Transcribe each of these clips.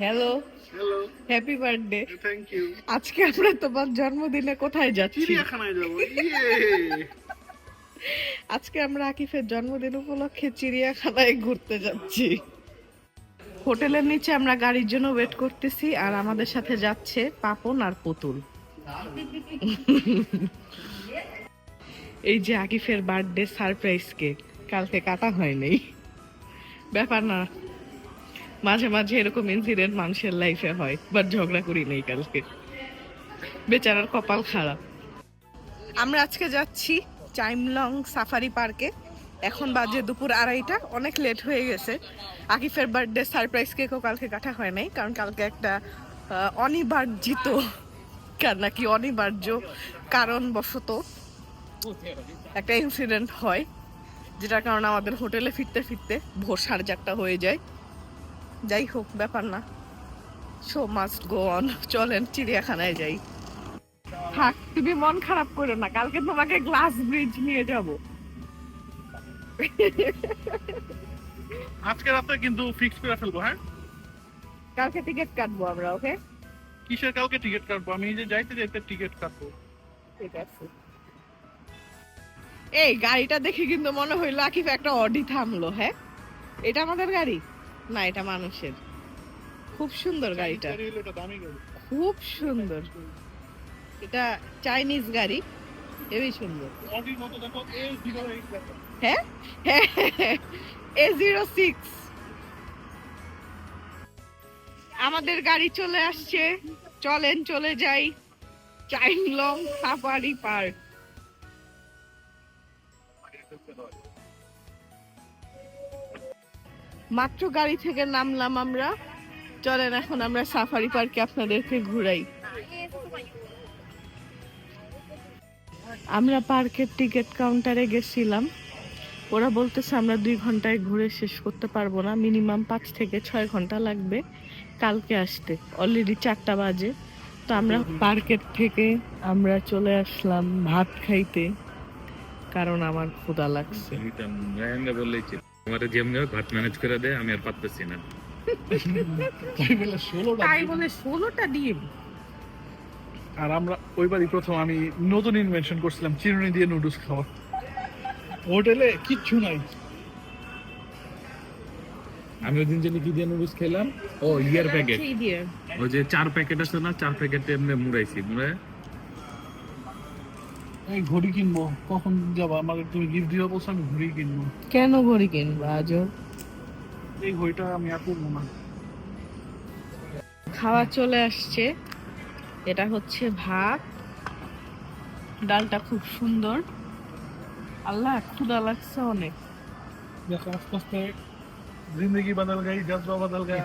Hello hello happy birthday thank you আজকে আমরা তোমার জন্মদিনে কোথায় যাচ্ছি? চিড়িয়াখানায় যাব। আজকে আমরা আকিফের জন্মদিন উপলক্ষে চিড়িয়াখানায় ঘুরতে যাচ্ছি। হোটেলের নিচে আমরা গাড়ির জন্য ওয়েট করতেছি আর আমাদের সাথে যাচ্ছে পাপন আর পুতুল। এই যে আকিফের বার্থডে সারপ্রাইজ কেক কালকে কাটা হয়নি ব্যাপার না। মাঝে মাঝে এরকম ইনসিডেন্ট মানুষের লাইফে হয় বাট ঝগড়া করি নেই কালকে। বেচারার কপাল খারাপ। আমরা আজকে যাচ্ছি চাইমলং সাফারি পার্কে এখন বাজে দুপুর আড়াইটা, অনেক লেট হয়ে গেছে। আকিফের বার্থডে সারপ্রাইজ কেকও কালকে কাটা হয় নাই, কারণ কালকে একটা অনিবার্যিত নাকি অনিবার্য কারণবশত একটা ইনসিডেন্ট হয়, যেটার কারণে আমাদের হোটেলে ফিরতে ফিরতে ভোর সাড়ে চারটা হয়ে যায়। যাই হোক ব্যাপার না। শো মাস্ট গো অন চলেন চিড়িয়াখানায় যাই। থাক তুমি মন খারাপ করো না কালকে তোমাকে গ্লাস ব্রিজ নিয়ে যাব। আজকে রাতে কিন্তু ফিক্স করে ফেলব হ্যাঁ? কালকে টিকিট কাটবো আমরা ওকে কিসের কালকে টিকিট কাটবো? আমি এই যে যাইতে যাইতে টিকিট কাটবো। ঠিক আছে। এই গাড়িটা দেখে কিন্তু মনে হইল আকিফ একটা অডি থামলো হ্যাঁ? এটা আমাদের গাড়ি? না এটা মানুষের। খুব সুন্দর গাড়িটা। খুব সুন্দর। এটা চাইনিজ গাড়ি। হেবি সুন্দর। হ্যাঁ? এ জিরো সিক্স আমাদের গাড়ি চলে আসছে। চলেন চলে যাই। চাইনলং সাফারি পার্ক মাত্র গাড়ি থেকে নামলাম আমরা। চলেন, এখন আমরা সাফারি পার্কে আপনাদেরকে ঘুরাই। আমরা পার্কের টিকিট কাউন্টারে গেছিলাম। ওরা বলতেছে আমরা দুই ঘন্টায় ঘুরে শেষ করতে পারব না। মিনিমাম পাঁচ থেকে ছয় ঘণ্টা লাগবে কালকে আসতে। অলরেডি চারটা বাজে। তো আমরা পার্কের থেকে আমরা চলে আসলাম ভাত খাইতে। কারণ আমার ক্ষুধা লাগছে। আমার যেমনি হোক ভাত ম্যানেজ করে দে আমি আর পারতেছি না। তাই বলে ষোলোটা তাই বলে ষোলোটা ডিম? আর আমরা ওইবারই প্রথম আমি নতুন ইনভেনশন করছিলাম চিরুনি দিয়ে নুডলস খাওয়া। হোটেলে কিচ্ছু নাই। আমি ওই দিন জানি কি দিয়ে নুডলস খেলাম ও ইয়ার প্যাকেট ওই যে চার প্যাকেট আছে না চার প্যাকেট এমনি মুড়াইছি মুড়ে এই ঘড়ি কিনবো। কখন যাব? আমাকে তুমি গিফট দিবা বলছো আমি ঘড়ি কিনবো। কেন ঘড়ি কিনবো আজও এই ঘড়িটা আমি আর করব না। খাওয়া চলে আসছে। এটা হচ্ছে ভাত। ডালটা খুব সুন্দর। আল্লাহ ক্ষুদা লাগছে অনেক। দেখো আস্তে আস্তে জিন্দগি বদল গই জজবা বদল গয়া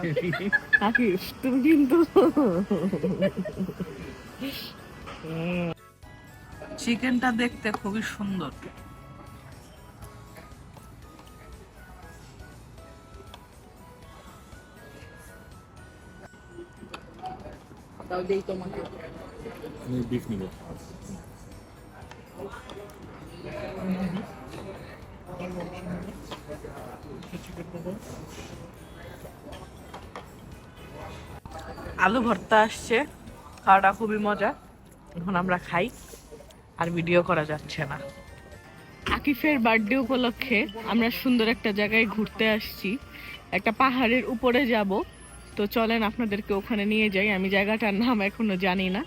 আকিফ তুমি কিন্তু চিকেনটা দেখতে খুবই সুন্দর। তাও তোমাকে। আমি বিফ নিব। আলু ভর্তা আসছে খাওয়াটা খুবই মজা। এখন আমরা খাই। আর ভিডিও করা যাচ্ছে না। আকিফের বার্থডে উপলক্ষে আমরা সুন্দর একটা জায়গায় ঘুরতে আসছি। একটা পাহাড়ের উপরে যাব। তো চলেন আপনাদেরকে ওখানে নিয়ে যাই। আমি জায়গাটার নাম এখনও জানি না।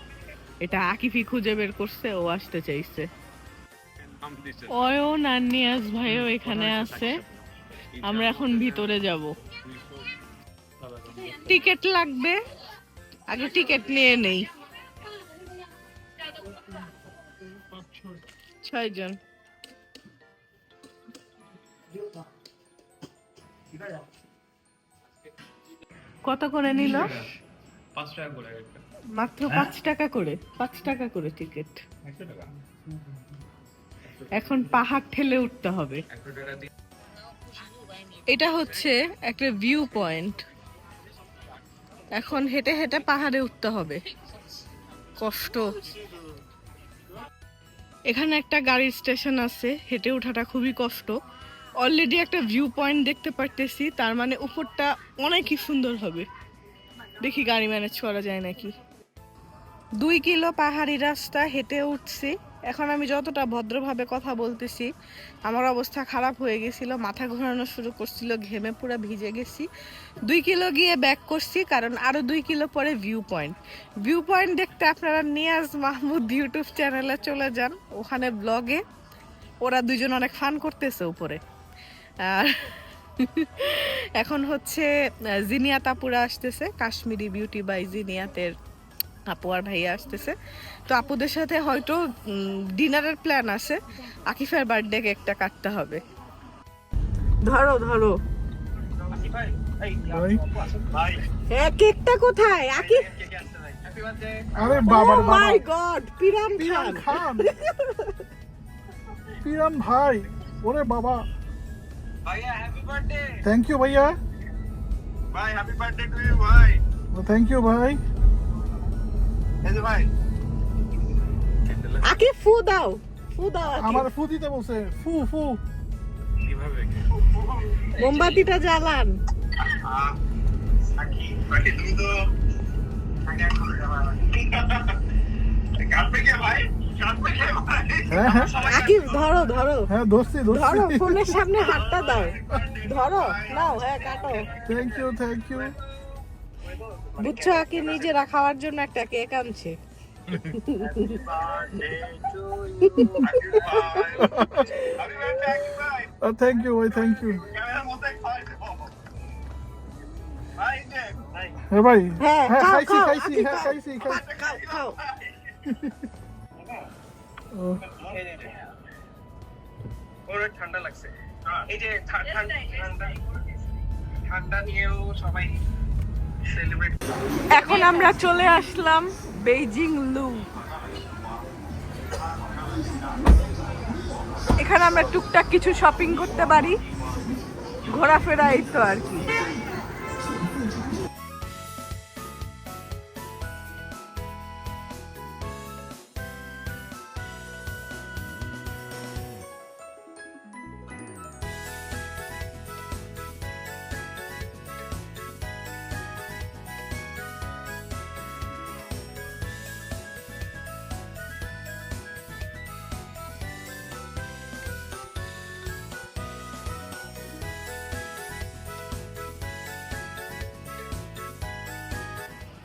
এটা আকিফি খুঁজে বের করছে, ও আসতে চাইছে। অয়ন আর ভাইও এখানে আছে। আমরা এখন ভিতরে যাব। টিকিট লাগবে? আগে টিকিট নিয়ে নেই। ছয় জন কত করে নিল? পাঁচ টাকা করে মাত্র পাঁচ টাকা করে পাঁচ টাকা করে টিকিট এখন পাহাড় ঠেলে উঠতে হবে। এটা হচ্ছে একটা ভিউ পয়েন্ট এখন হেঁটে হেঁটে পাহাড়ে উঠতে হবে। কষ্ট। এখানে একটা গাড়ির স্টেশন আছে, হেঁটে ওঠাটা খুবই কষ্ট। অলরেডি একটা ভিউ পয়েন্ট দেখতে পারতেছি, তার মানে উপরটা অনেকই সুন্দর হবে। দেখি গাড়ি ম্যানেজ করা যায় নাকি। দুই কিলো পাহাড়ি রাস্তা, হেঁটে উঠছি। এখন আমি যতটা ভদ্রভাবে কথা বলতেছি আমার অবস্থা খারাপ হয়ে গেছিল মাথা ঘোরানো শুরু করছিল ঘেমে পুরো ভিজে গেছি। দুই কিলো গিয়ে ব্যাক করছি কারণ আরও দুই কিলো পরে ভিউ পয়েন্ট ভিউ পয়েন্ট দেখতে আপনারা নিয়াজ মাহমুদ ইউটিউব চ্যানেলে চলে যান ওখানে ব্লগে ওরা দুজন অনেক ফান করতেছে উপরে। আর এখন হচ্ছে আহ, জিনিয়াত আপুরা আসতেছে কাশ্মীরি বিউটি বাই জিনিয়াতের আপু আর ভাইয়া আসতেছে। তো আপুদের সাথে হয়তো ডিনারের প্ল্যান আছে। আকিফের বার্থডে কেকটা কাটতে হবে। ধরো ধরো। ভাই। হ্যাঁ কেকটা কোথায়? আকিফ আরে বাবা। ও মাই গড পিরান পিরান খান। খান ভাই ওরে বাবা। ভাইয়া হ্যাপি বার্থডে থ্যাংক ইউ ভাইয়া। ভাই হ্যাপি বার্থডে টু ইউ ভাই। থ্যাংক ইউ ভাই। এই ভাই। আকিফ ফু দাও ফু দাও আমার ফু দিতে বলছে ফু ফু। কীভাবে মোমবাতিটা জ্বালান। তুমি তো ভাই? হ্যাঁ হ্যাঁ। ধরো ধরো। হ্যাঁ ধরছি ধরো ফোনের সামনে হাতটা দাও। ধরো নাও হ্যাঁ কাটো। থ্যাংক ইউ থ্যাংক ইউ বুঝছ আকিফ নিজেরা খাওয়ার জন্য একটা কেক আনছে। থ্যাংক ইউ ভাই থ্যাংক ইউ হ্যাঁ ভাই হ্যাঁ, হ্যাঁ খাইছি খাইছি হ্যাঁ খাইছি খাও ঠান্ডা লাগছে। এই যে ঠান্ডা ঠান্ডা ঠান্ডা নিয়েও সবাই এখন আমরা চলে আসলাম বেইজিং লু। এখানে আমরা টুকটাক কিছু শপিং করতে পারি। ঘোরাফেরা এই তো আর কি।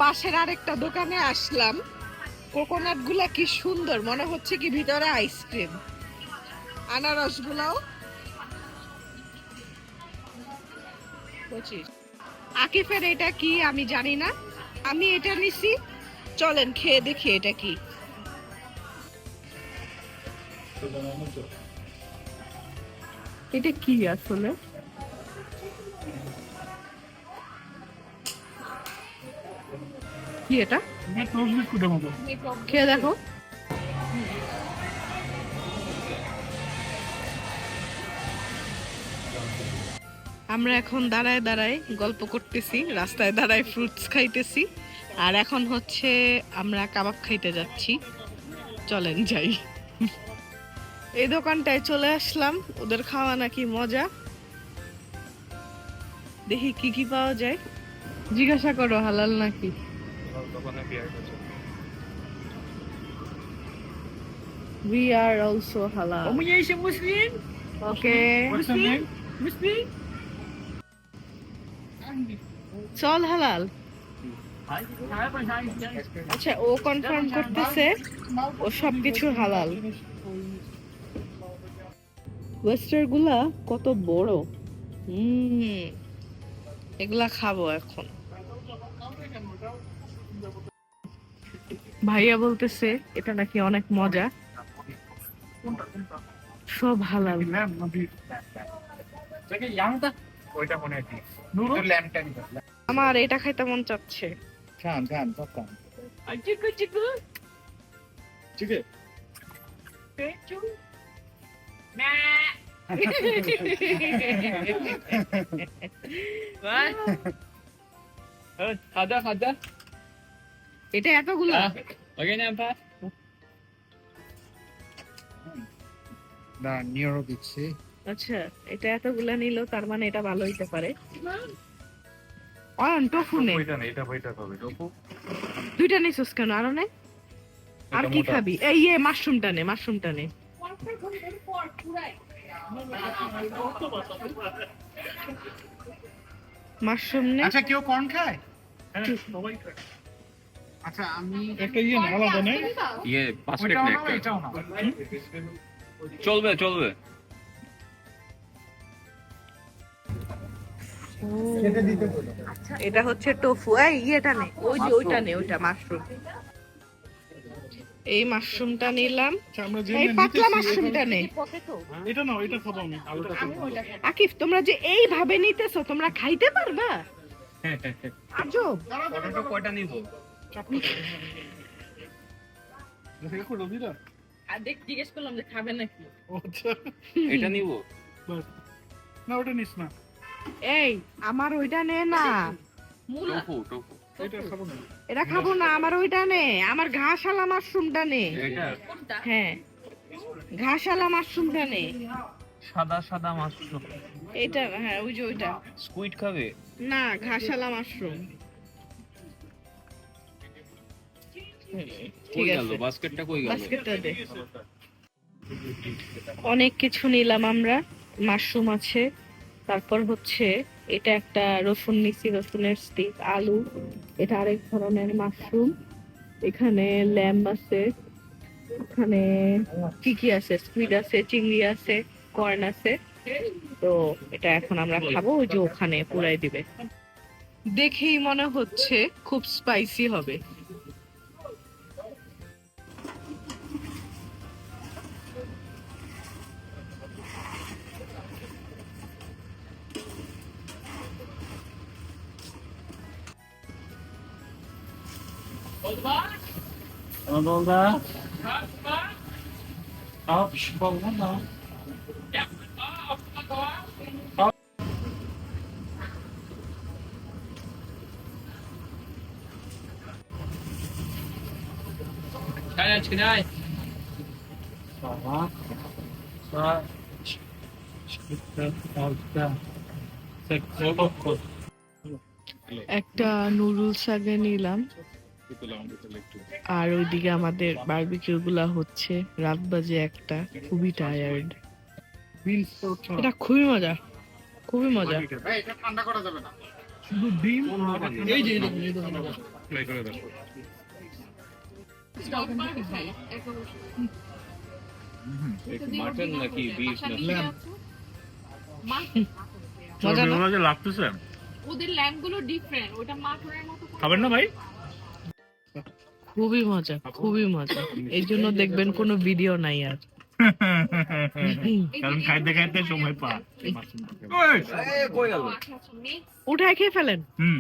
পাশের আরেকটা দোকানে আসলাম। কোকোনাটগুলা কি সুন্দর, মনে হচ্ছে কি ভিতরে আইসক্রিম আনারস গুলাও। আকিফের এটা কি আমি জানি না। আমি এটা নিছি। চলেন, খেয়ে দেখি এটা কি। এটা কি আসলে? কি এটা? টোস্ট বিস্কুটের মতো। খেয়ে দেখো। আমরা এখন দাঁড়ায় দাঁড়ায় গল্প করতেছি রাস্তায় দাঁড়ায় ফ্রুটস খাইতেছি আর এখন হচ্ছে আমরা কাবাব খাইতে যাচ্ছি। চলেন যাই। এই দোকানটায় চলে আসলাম ওদের খাওয়া নাকি মজা। দেখি কি কি পাওয়া যায়। জিজ্ঞাসা করো হালাল নাকি? We are also halal. Oh, is een moslim? Okay. What's your name? Muslim? চল হালাল আচ্ছা ও কনফার্ম করতেছে ও সবকিছু হালাল ওয়েস্টারগুলা কত বড় হুম এগুলা খাব এখন ভাইয়া বলতেছে, এটা নাকি অনেক মজা। সব হালাল। আমার এটা খাইতে মন চাচ্ছে। খান খান এটা এতগুলা? Oké, neem pa. না নিয়রও দিচ্ছি। আচ্ছা এটা এতগুলা নিল তার মানে এটা ভালো হইতে পারে। অয়ন টোফু নে। ওইটা নেই এটা ওইটা হবে টপু দুইটা নিছিস কেন আরও নে? আর কি খাবি? এই ইয়ে মাশরুমটা নে মাশরুমটা নে। মাশরুম নে। আচ্ছা কেউ কর্ন খায়? হ্যাঁ সবাই খায়। আচ্ছা আমি একটা ইয়ে না আলাদা নেই। ইয়ে পাঁচ না না এটাও না। চলবে চলবে। এটা হচ্ছে টোফু। এই ইয়েটা নে। ওই যে ওইটা নে ওইটা মাশরুম। এই মাশরুমটা নিলাম। আচ্ছা, যে এই পাতলা মাশরুমটা নে। এটা না এটা খাব আমি। আলুটা আকিফ তোমরা যে এইভাবে নিতেছো তোমরা খাইতে পারবা? আজব। কয়টা নিব? দেখে আর দেখ জিজ্ঞেস করলাম যে খাবে নাকি? আচ্ছা। এটা নিব। না ওটা নিস না। এই আমার ওইটা নে না। টপু টপু এটা খাব না। এটা খাব না আমার ওইটা নে। আমার ঘাসালা মাশরুমটা নে। এটা। হ্যাঁ। ঘাসালা মাশরুমটা নে। সাদা সাদা মাশরুম। এটা হ্যাঁ ওই যে ওইটা। স্কুইড খাবে? না ঘাসালা মাশরুম। ঠিক আছে। বাস্কেটটা কই গেল? বাস্কেটটা দে। অনেক কিছু নিলাম আমরা। মাশরুম আছে। তারপর হচ্ছে এটা একটা রসুন নিছি রসুনের স্টিক আলু। এটা আরেক ধরনের মাশরুম। এখানে ল্যাম্ব আছে। এখানে কি কি আছে? স্কুইড আছে চিংড়ি আছে কর্ন আছে। তো এটা এখন আমরা খাব। ওই যে ওখানে পুরাই দিবে। দেখেই মনে হচ্ছে খুব স্পাইসি হবে। Anadolu'da Abi şu balon da Tamam. Sağ. Çıkıp altta. Sektor dokuz. একটা নুডলস আগে নিলাম আর ওইদিকে আমাদের বারবিকিউ গুলা হচ্ছে রাত বাজে একটা খুবই টায়ার্ড। এটা খুবই মজা খুবই মজা এটা ঠান্ডা করা যাবে না শুধু ডিম এই যে এই দেখুন, এই দেখুন, এই দেখুন। ট্রাই করে দেখো মাটন নাকি বিফ মজা লাগতেছে ওদের ল্যাম্পগুলো ডিফারেন্ট ওটা মাটনের মতো খাবেন না ভাই খুবই মজা খুবই মজা। এই জন্য দেখবেন কোনো ভিডিও নাই আর। কারণ খাইতে খাইতে সময় পা উঠায় খেয়ে ফেলেন। হুম।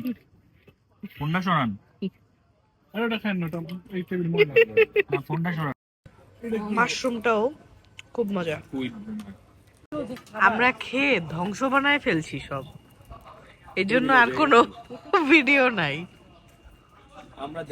ফোনটা সরান। আরে ওটা খান না এই টেবিল মনে ফোনটা সরান। মাশরুমটাও খুব মজা। আমরা খেয়ে ধ্বংস বানায় ফেলছি সব। এজন্য আর কোনো ভিডিও নাই। আমরা